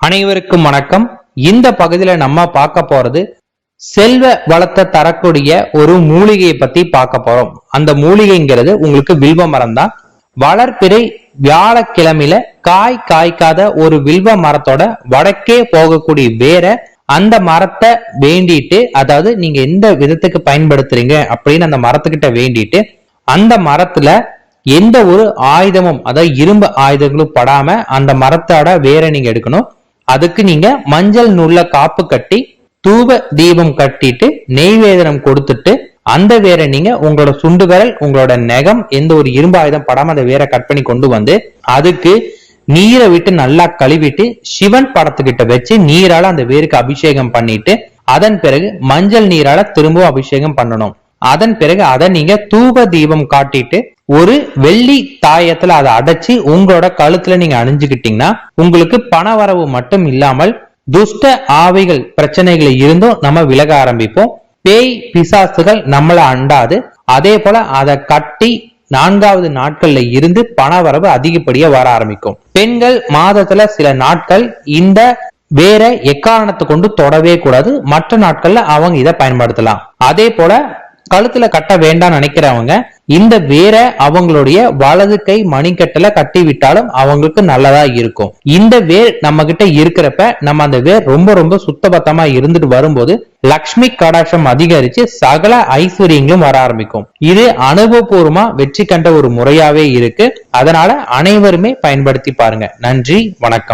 அனைவருக்கும் வணக்கம். இந்த பகுதியில நம்ம பார்க்க போறது செல்வ வளத்தை தரக்கூடிய ஒரு மூலிகையை பத்தி பார்க்க போறோம். அந்த மூலிகைங்கிறது உங்களுக்கு வில்வ மரம் தான். வளர்ப்பிறை வியாழக்கிழமையில காய் காய்க்காத ஒரு வில்வ மரத்தோட வடக்கே போகக்கூடிய வேற அந்த மரத்தை வேண்டிட்டு அதாவது நீங்க எந்த விதத்துக்கு பயன்படுத்துறீங்க அப்படின்னு அந்த மரத்துக்கிட்ட வேண்டிட்டு அந்த மரத்துல எந்த ஒரு ஆயுதமும் அதாவது இரும்பு ஆயுதங்களும் படாம அந்த மரத்தோட வேரை நீங்க எடுக்கணும். அதுக்கு நீங்க மஞ்சள் நூல்ல காப்பு கட்டி தூவ தீபம் கட்டிட்டு நெய்வேதனம் கொடுத்துட்டு அந்த வேரை நீங்க உங்களோட சுண்டு விரல் உங்களோட நெகம் எந்த ஒரு இரும்பு ஆயுதம் படாம அந்த வேரை கட் பண்ணி கொண்டு வந்து அதுக்கு நீரை விட்டு நல்லா கழுவிட்டு சிவன் படத்துக்கிட்ட வச்சு நீரால அந்த வேருக்கு அபிஷேகம் பண்ணிட்டு அதன் பிறகு மஞ்சள் நீரால திரும்பவும் அபிஷேகம் பண்ணணும். அதன் பிறகு அதை நீங்க தூப தீபம் காட்டிட்டு ஒரு வெள்ளி தாயத்துல அதை அடைச்சு உங்களோட கழுத்துல நீங்க அணிஞ்சுக்கிட்டீங்கன்னா உங்களுக்கு பண வரவு மட்டும் இல்லாமல் துஷ்ட ஆவிகள் பிரச்சனைகள் இருந்தும் நம்ம விலக ஆரம்பிப்போம். பேய் பிசாசுகள் நம்மளை அண்டாது. அதே போல அதை கட்டி நான்காவது நாட்கள்ல இருந்து பணவரவு அதிகப்படியா வர ஆரம்பிக்கும். பெண்கள் மாதத்துல சில நாட்கள் இந்த வேற எக்காரணத்தை கொண்டு தொடவே கூடாது. மற்ற நாட்கள்ல அவங்க இதை பயன்படுத்தலாம். அதே போல கழுத்துல கட்ட வேண்டாம் நினைக்கிறவங்க இந்த வேற அவங்களுடைய வலது கை மணிக்கட்டுல கட்டி விட்டாலும் அவங்களுக்கு நல்லதா இருக்கும். இந்த வேர் நம்ம கிட்ட இருக்கிறப்ப நம்ம அந்த வேர் ரொம்ப ரொம்ப சுத்தபத்தமா இருந்துட்டு வரும்போது லக்ஷ்மி கடாட்சம் அதிகரிச்சு சகல ஐஸ்வர்யங்களும் வர ஆரம்பிக்கும். இது அனுபவபூர்வமா வெற்றி கண்ட ஒரு முறையாவே இருக்கு. அதனால அனைவருமே பயன்படுத்தி பாருங்க. நன்றி வணக்கம்.